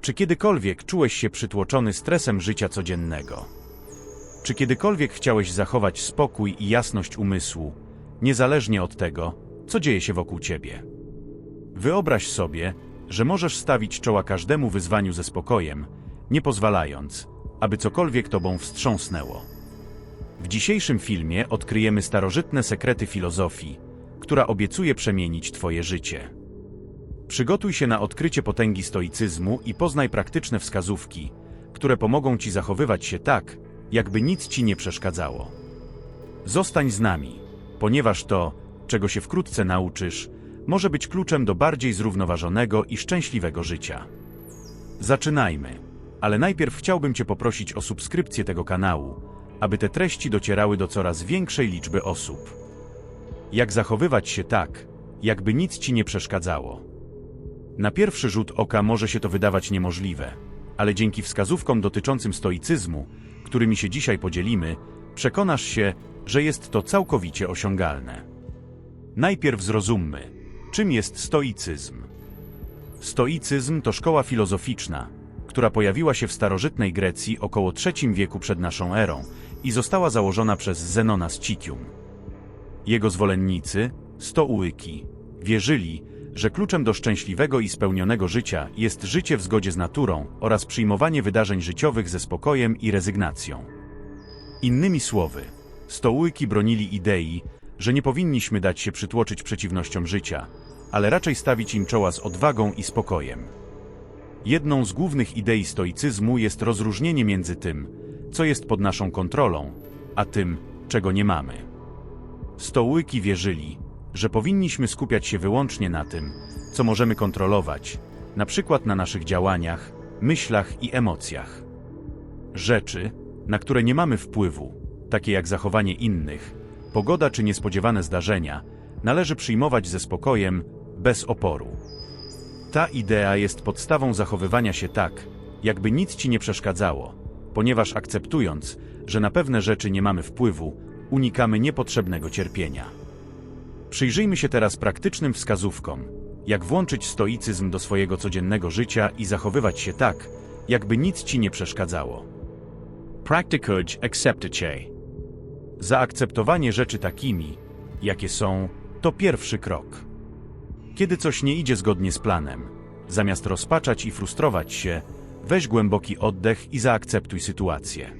Czy kiedykolwiek czułeś się przytłoczony stresem życia codziennego? Czy kiedykolwiek chciałeś zachować spokój i jasność umysłu, niezależnie od tego, co dzieje się wokół ciebie? Wyobraź sobie, że możesz stawić czoła każdemu wyzwaniu ze spokojem, nie pozwalając, aby cokolwiek tobą wstrząsnęło. W dzisiejszym filmie odkryjemy starożytne sekrety filozofii, która obiecuje przemienić twoje życie. Przygotuj się na odkrycie potęgi stoicyzmu i poznaj praktyczne wskazówki, które pomogą ci zachowywać się tak, jakby nic ci nie przeszkadzało. Zostań z nami, ponieważ to, czego się wkrótce nauczysz, może być kluczem do bardziej zrównoważonego i szczęśliwego życia. Zaczynajmy, ale najpierw chciałbym Cię poprosić o subskrypcję tego kanału, aby te treści docierały do coraz większej liczby osób. Jak zachowywać się tak, jakby nic Ci nie przeszkadzało? Na pierwszy rzut oka może się to wydawać niemożliwe, ale dzięki wskazówkom dotyczącym stoicyzmu, którymi się dzisiaj podzielimy, przekonasz się, że jest to całkowicie osiągalne. Najpierw zrozummy, czym jest stoicyzm. Stoicyzm to szkoła filozoficzna, która pojawiła się w starożytnej Grecji około III wieku przed naszą erą i została założona przez Zenona z Citium. Jego zwolennicy, stołyki, wierzyli, że kluczem do szczęśliwego i spełnionego życia jest życie w zgodzie z naturą oraz przyjmowanie wydarzeń życiowych ze spokojem i rezygnacją. Innymi słowy, stołyki bronili idei, że nie powinniśmy dać się przytłoczyć przeciwnościom życia, ale raczej stawić im czoła z odwagą i spokojem. Jedną z głównych idei stoicyzmu jest rozróżnienie między tym, co jest pod naszą kontrolą, a tym, czego nie mamy. Stołyki wierzyli, że powinniśmy skupiać się wyłącznie na tym, co możemy kontrolować, na przykład na naszych działaniach, myślach i emocjach. Rzeczy, na które nie mamy wpływu, takie jak zachowanie innych, pogoda czy niespodziewane zdarzenia, należy przyjmować ze spokojem, bez oporu. Ta idea jest podstawą zachowywania się tak, jakby nic ci nie przeszkadzało, ponieważ akceptując, że na pewne rzeczy nie mamy wpływu, unikamy niepotrzebnego cierpienia. Przyjrzyjmy się teraz praktycznym wskazówkom, jak włączyć stoicyzm do swojego codziennego życia i zachowywać się tak, jakby nic ci nie przeszkadzało. Practicuj acceptacie. Zaakceptowanie rzeczy takimi, jakie są, to pierwszy krok. Kiedy coś nie idzie zgodnie z planem, zamiast rozpaczać i frustrować się, weź głęboki oddech i zaakceptuj sytuację.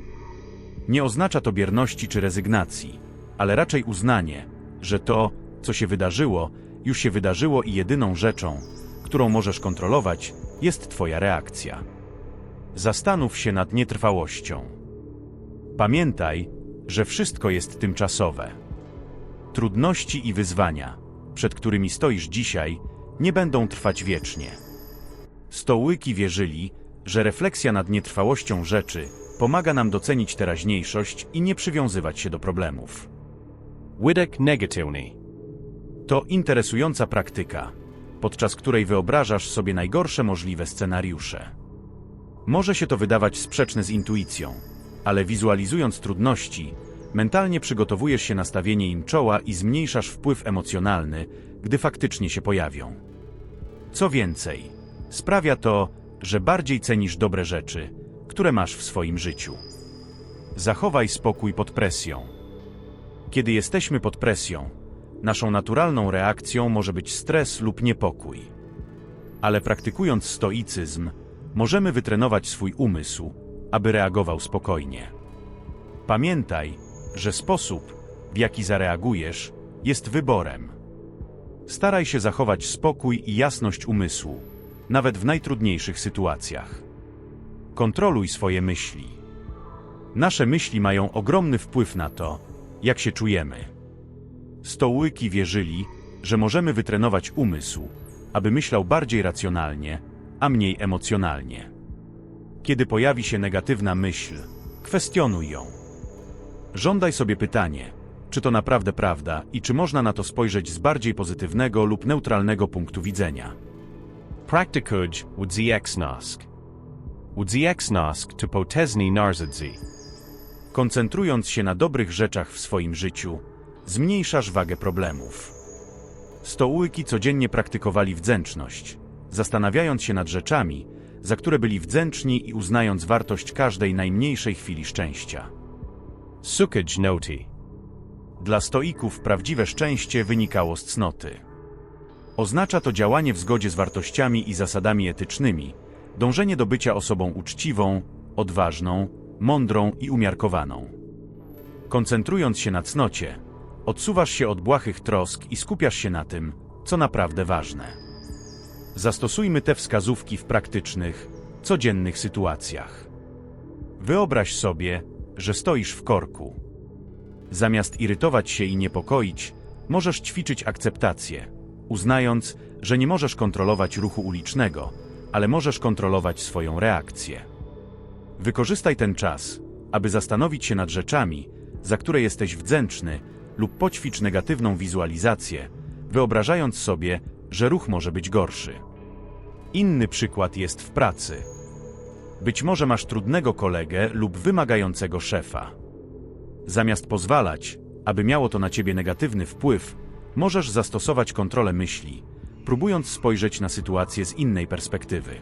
Nie oznacza to bierności czy rezygnacji, ale raczej uznanie, że to, co się wydarzyło, już się wydarzyło i jedyną rzeczą, którą możesz kontrolować, jest Twoja reakcja. Zastanów się nad nietrwałością. Pamiętaj, że wszystko jest tymczasowe. Trudności i wyzwania, przed którymi stoisz dzisiaj, nie będą trwać wiecznie. Stołyki wierzyli, że refleksja nad nietrwałością rzeczy pomaga nam docenić teraźniejszość i nie przywiązywać się do problemów. Widek negatywny. To interesująca praktyka, podczas której wyobrażasz sobie najgorsze możliwe scenariusze. Może się to wydawać sprzeczne z intuicją, ale wizualizując trudności, mentalnie przygotowujesz się na stawienie im czoła i zmniejszasz wpływ emocjonalny, gdy faktycznie się pojawią. Co więcej, sprawia to, że bardziej cenisz dobre rzeczy, które masz w swoim życiu. Zachowaj spokój pod presją. Kiedy jesteśmy pod presją, naszą naturalną reakcją może być stres lub niepokój. Ale praktykując stoicyzm, możemy wytrenować swój umysł, aby reagował spokojnie. Pamiętaj, że sposób, w jaki zareagujesz, jest wyborem. Staraj się zachować spokój i jasność umysłu, nawet w najtrudniejszych sytuacjach. Kontroluj swoje myśli. Nasze myśli mają ogromny wpływ na to, jak się czujemy. Stołyki wierzyli, że możemy wytrenować umysł, aby myślał bardziej racjonalnie, a mniej emocjonalnie. Kiedy pojawi się negatywna myśl, kwestionuj ją. Żądaj sobie pytanie, czy to naprawdę prawda i czy można na to spojrzeć z bardziej pozytywnego lub neutralnego punktu widzenia. Practicuj wdziexnosk. Wdziexnosk to potesni narzadzi. Koncentrując się na dobrych rzeczach w swoim życiu, zmniejszasz wagę problemów. Stołyki codziennie praktykowali wdzięczność, zastanawiając się nad rzeczami, za które byli wdzięczni i uznając wartość każdej najmniejszej chwili szczęścia. Sukaj noti. Dla stoików prawdziwe szczęście wynikało z cnoty. Oznacza to działanie w zgodzie z wartościami i zasadami etycznymi, dążenie do bycia osobą uczciwą, odważną, mądrą i umiarkowaną. Koncentrując się na cnocie, odsuwasz się od błahych trosk i skupiasz się na tym, co naprawdę ważne. Zastosujmy te wskazówki w praktycznych, codziennych sytuacjach. Wyobraź sobie, że stoisz w korku. Zamiast irytować się i niepokoić, możesz ćwiczyć akceptację, uznając, że nie możesz kontrolować ruchu ulicznego, ale możesz kontrolować swoją reakcję. Wykorzystaj ten czas, aby zastanowić się nad rzeczami, za które jesteś wdzięczny, lub poćwicz negatywną wizualizację, wyobrażając sobie, że ruch może być gorszy. Inny przykład jest w pracy. Być może masz trudnego kolegę lub wymagającego szefa. Zamiast pozwalać, aby miało to na ciebie negatywny wpływ, możesz zastosować kontrolę myśli, próbując spojrzeć na sytuację z innej perspektywy.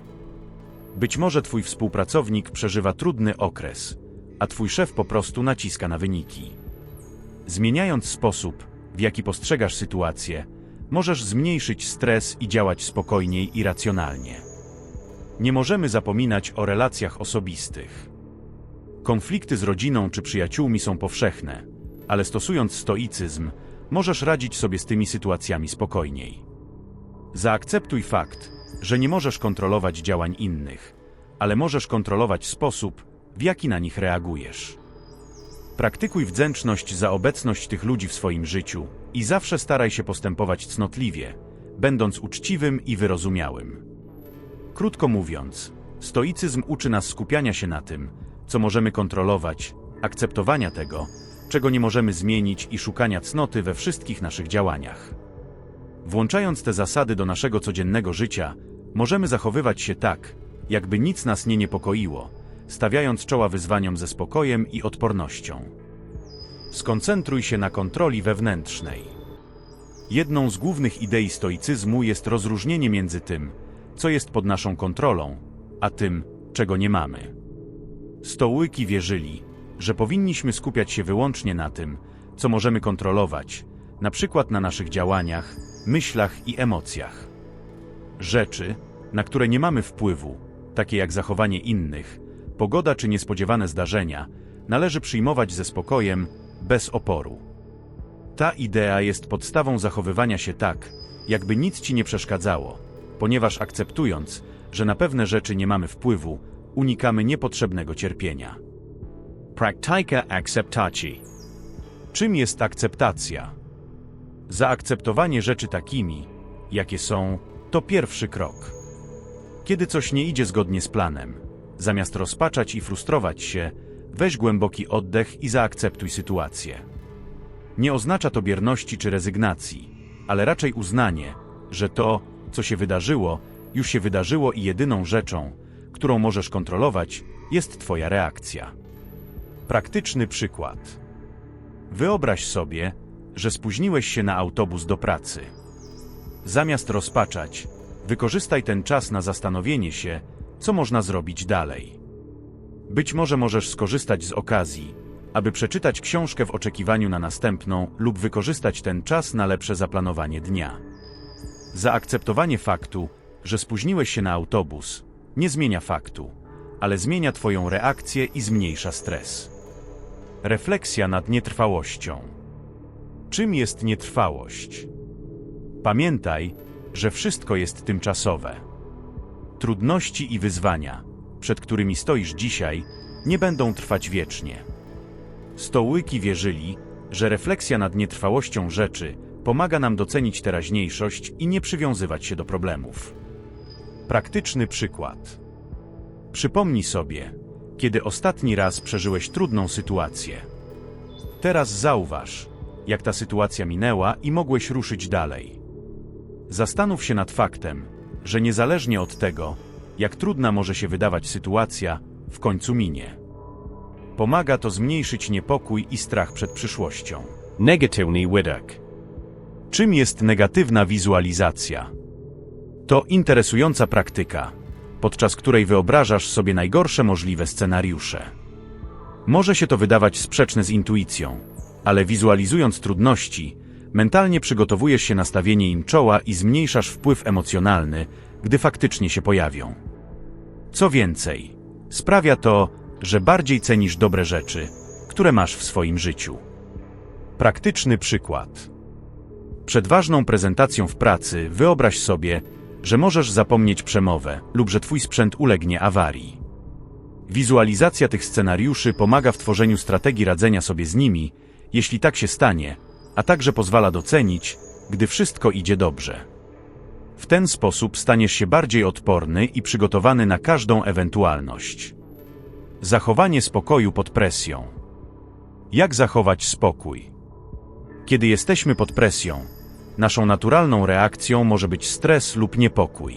Być może twój współpracownik przeżywa trudny okres, a twój szef po prostu naciska na wyniki. Zmieniając sposób, w jaki postrzegasz sytuację, możesz zmniejszyć stres i działać spokojniej i racjonalnie. Nie możemy zapominać o relacjach osobistych. Konflikty z rodziną czy przyjaciółmi są powszechne, ale stosując stoicyzm, możesz radzić sobie z tymi sytuacjami spokojniej. Zaakceptuj fakt, że nie możesz kontrolować działań innych, ale możesz kontrolować sposób, w jaki na nich reagujesz. Praktykuj wdzięczność za obecność tych ludzi w swoim życiu i zawsze staraj się postępować cnotliwie, będąc uczciwym i wyrozumiałym. Krótko mówiąc, stoicyzm uczy nas skupiania się na tym, co możemy kontrolować, akceptowania tego, czego nie możemy zmienić i szukania cnoty we wszystkich naszych działaniach. Włączając te zasady do naszego codziennego życia, możemy zachowywać się tak, jakby nic nas nie niepokoiło, stawiając czoła wyzwaniom ze spokojem i odpornością. Skoncentruj się na kontroli wewnętrznej. Jedną z głównych idei stoicyzmu jest rozróżnienie między tym, co jest pod naszą kontrolą, a tym, czego nie mamy. Stołyki wierzyli, że powinniśmy skupiać się wyłącznie na tym, co możemy kontrolować, na przykład na naszych działaniach, myślach i emocjach. Rzeczy, na które nie mamy wpływu, takie jak zachowanie innych, pogoda czy niespodziewane zdarzenia, należy przyjmować ze spokojem, bez oporu. Ta idea jest podstawą zachowywania się tak, jakby nic ci nie przeszkadzało, ponieważ akceptując, że na pewne rzeczy nie mamy wpływu, unikamy niepotrzebnego cierpienia. Praktyka akceptacji. Czym jest akceptacja? Zaakceptowanie rzeczy takimi, jakie są, to pierwszy krok. Kiedy coś nie idzie zgodnie z planem, zamiast rozpaczać i frustrować się, weź głęboki oddech i zaakceptuj sytuację. Nie oznacza to bierności czy rezygnacji, ale raczej uznanie, że to, co się wydarzyło, już się wydarzyło i jedyną rzeczą, którą możesz kontrolować, jest Twoja reakcja. Praktyczny przykład. Wyobraź sobie, że spóźniłeś się na autobus do pracy. Zamiast rozpaczać, wykorzystaj ten czas na zastanowienie się, co można zrobić dalej. Być może możesz skorzystać z okazji, aby przeczytać książkę w oczekiwaniu na następną lub wykorzystać ten czas na lepsze zaplanowanie dnia. Zaakceptowanie faktu, że spóźniłeś się na autobus, nie zmienia faktu, ale zmienia Twoją reakcję i zmniejsza stres. Refleksja nad nietrwałością. Czym jest nietrwałość? Pamiętaj, że wszystko jest tymczasowe. Trudności i wyzwania, przed którymi stoisz dzisiaj, nie będą trwać wiecznie. Stołyki wierzyli, że refleksja nad nietrwałością rzeczy pomaga nam docenić teraźniejszość i nie przywiązywać się do problemów. Praktyczny przykład. Przypomnij sobie, kiedy ostatni raz przeżyłeś trudną sytuację. Teraz zauważ, jak ta sytuacja minęła i mogłeś ruszyć dalej. Zastanów się nad faktem, że niezależnie od tego, jak trudna może się wydawać sytuacja, w końcu minie. Pomaga to zmniejszyć niepokój i strach przed przyszłością. Negatywny widok. Czym jest negatywna wizualizacja? To interesująca praktyka, podczas której wyobrażasz sobie najgorsze możliwe scenariusze. Może się to wydawać sprzeczne z intuicją, ale wizualizując trudności, mentalnie przygotowujesz się na stawienie im czoła i zmniejszasz wpływ emocjonalny, gdy faktycznie się pojawią. Co więcej, sprawia to, że bardziej cenisz dobre rzeczy, które masz w swoim życiu. Praktyczny przykład. Przed ważną prezentacją w pracy wyobraź sobie, że możesz zapomnieć przemowę lub że twój sprzęt ulegnie awarii. Wizualizacja tych scenariuszy pomaga w tworzeniu strategii radzenia sobie z nimi, jeśli tak się stanie, a także pozwala docenić, gdy wszystko idzie dobrze. W ten sposób staniesz się bardziej odporny i przygotowany na każdą ewentualność. Zachowanie spokoju pod presją. Jak zachować spokój? Kiedy jesteśmy pod presją, naszą naturalną reakcją może być stres lub niepokój.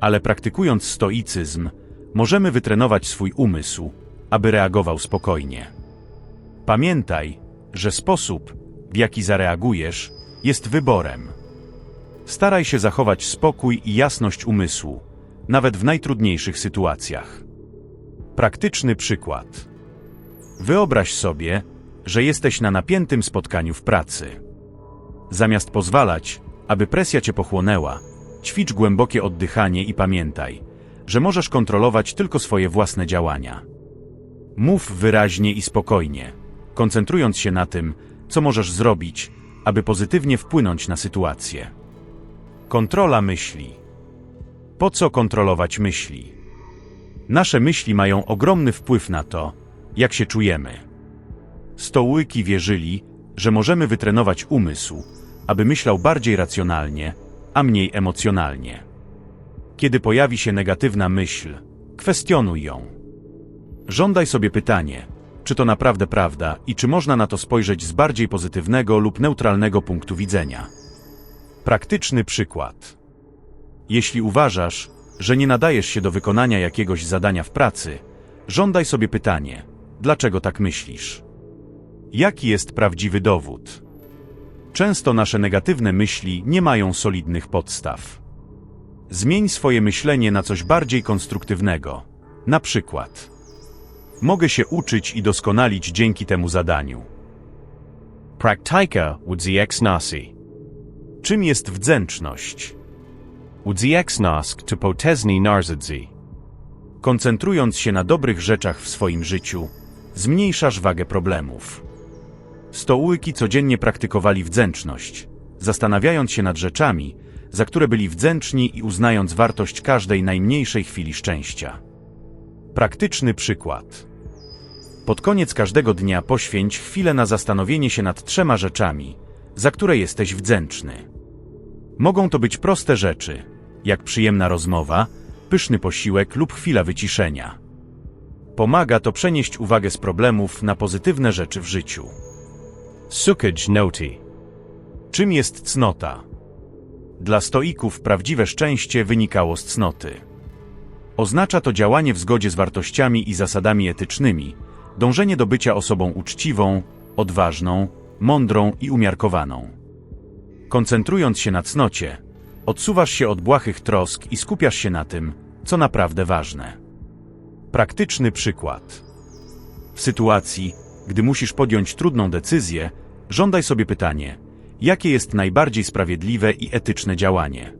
Ale praktykując stoicyzm, możemy wytrenować swój umysł, aby reagował spokojnie. Pamiętaj, że sposób, w jaki zareagujesz, jest wyborem. Staraj się zachować spokój i jasność umysłu, nawet w najtrudniejszych sytuacjach. Praktyczny przykład. Wyobraź sobie, że jesteś na napiętym spotkaniu w pracy. Zamiast pozwalać, aby presja cię pochłonęła, ćwicz głębokie oddychanie i pamiętaj, że możesz kontrolować tylko swoje własne działania. Mów wyraźnie i spokojnie, koncentrując się na tym, co możesz zrobić, aby pozytywnie wpłynąć na sytuację. Kontrola myśli. Po co kontrolować myśli? Nasze myśli mają ogromny wpływ na to, jak się czujemy. Stołyki wierzyli, że możemy wytrenować umysł, aby myślał bardziej racjonalnie, a mniej emocjonalnie. Kiedy pojawi się negatywna myśl, kwestionuj ją. Żądaj sobie pytanie, czy to naprawdę prawda i czy można na to spojrzeć z bardziej pozytywnego lub neutralnego punktu widzenia. Praktyczny przykład. Jeśli uważasz, że nie nadajesz się do wykonania jakiegoś zadania w pracy, żądaj sobie pytanie, dlaczego tak myślisz? Jaki jest prawdziwy dowód? Często nasze negatywne myśli nie mają solidnych podstaw. Zmień swoje myślenie na coś bardziej konstruktywnego. Na przykład, mogę się uczyć i doskonalić dzięki temu zadaniu. Praktyka wdzięczności. Czym jest wdzięczność? Wdzięczność to potężny narzędzie. Koncentrując się na dobrych rzeczach w swoim życiu, zmniejszasz wagę problemów. Stołyki codziennie praktykowali wdzięczność, zastanawiając się nad rzeczami, za które byli wdzięczni i uznając wartość każdej najmniejszej chwili szczęścia. Praktyczny przykład. Pod koniec każdego dnia poświęć chwilę na zastanowienie się nad trzema rzeczami, za które jesteś wdzięczny. Mogą to być proste rzeczy, jak przyjemna rozmowa, pyszny posiłek lub chwila wyciszenia. Pomaga to przenieść uwagę z problemów na pozytywne rzeczy w życiu. Sukaj noti. Czym jest cnota? Dla stoików prawdziwe szczęście wynikało z cnoty. Oznacza to działanie w zgodzie z wartościami i zasadami etycznymi, dążenie do bycia osobą uczciwą, odważną, mądrą i umiarkowaną. Koncentrując się na cnocie, odsuwasz się od błahych trosk i skupiasz się na tym, co naprawdę ważne. Praktyczny przykład. W sytuacji, gdy musisz podjąć trudną decyzję, żądaj sobie pytanie, jakie jest najbardziej sprawiedliwe i etyczne działanie.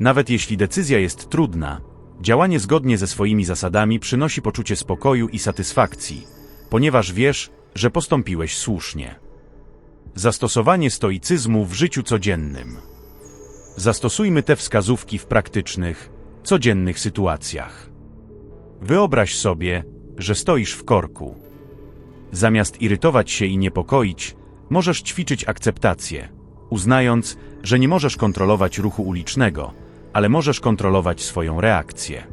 Nawet jeśli decyzja jest trudna, działanie zgodnie ze swoimi zasadami przynosi poczucie spokoju i satysfakcji, ponieważ wiesz, że postąpiłeś słusznie. Zastosowanie stoicyzmu w życiu codziennym. Zastosujmy te wskazówki w praktycznych, codziennych sytuacjach. Wyobraź sobie, że stoisz w korku. Zamiast irytować się i niepokoić, możesz ćwiczyć akceptację, uznając, że nie możesz kontrolować ruchu ulicznego, ale możesz kontrolować swoją reakcję.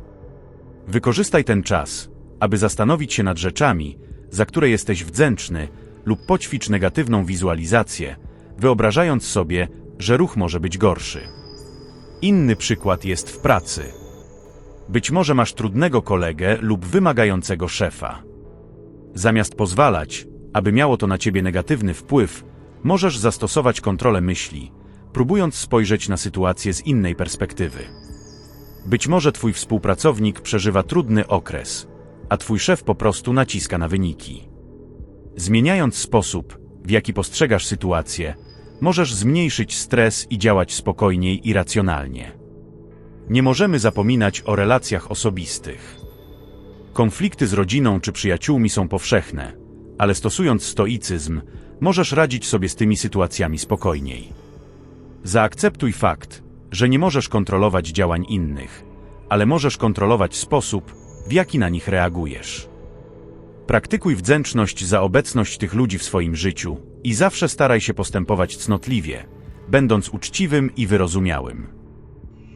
Wykorzystaj ten czas, aby zastanowić się nad rzeczami, za które jesteś wdzięczny, lub poćwicz negatywną wizualizację, wyobrażając sobie, że ruch może być gorszy. Inny przykład jest w pracy. Być może masz trudnego kolegę lub wymagającego szefa. Zamiast pozwalać, aby miało to na ciebie negatywny wpływ, możesz zastosować kontrolę myśli, próbując spojrzeć na sytuację z innej perspektywy. Być może twój współpracownik przeżywa trudny okres, a twój szef po prostu naciska na wyniki. Zmieniając sposób, w jaki postrzegasz sytuację, możesz zmniejszyć stres i działać spokojniej i racjonalnie. Nie możemy zapominać o relacjach osobistych. Konflikty z rodziną czy przyjaciółmi są powszechne, ale stosując stoicyzm, możesz radzić sobie z tymi sytuacjami spokojniej. Zaakceptuj fakt, że nie możesz kontrolować działań innych, ale możesz kontrolować sposób, w jaki na nich reagujesz. Praktykuj wdzięczność za obecność tych ludzi w swoim życiu i zawsze staraj się postępować cnotliwie, będąc uczciwym i wyrozumiałym.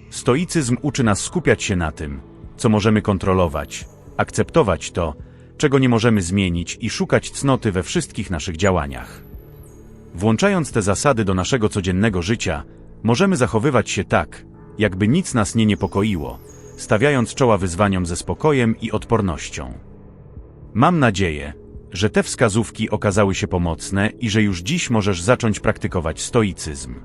Stoicyzm uczy nas skupiać się na tym, co możemy kontrolować, akceptować to, czego nie możemy zmienić i szukać cnoty we wszystkich naszych działaniach. Włączając te zasady do naszego codziennego życia, możemy zachowywać się tak, jakby nic nas nie niepokoiło, stawiając czoła wyzwaniom ze spokojem i odpornością. Mam nadzieję, że te wskazówki okazały się pomocne i że już dziś możesz zacząć praktykować stoicyzm.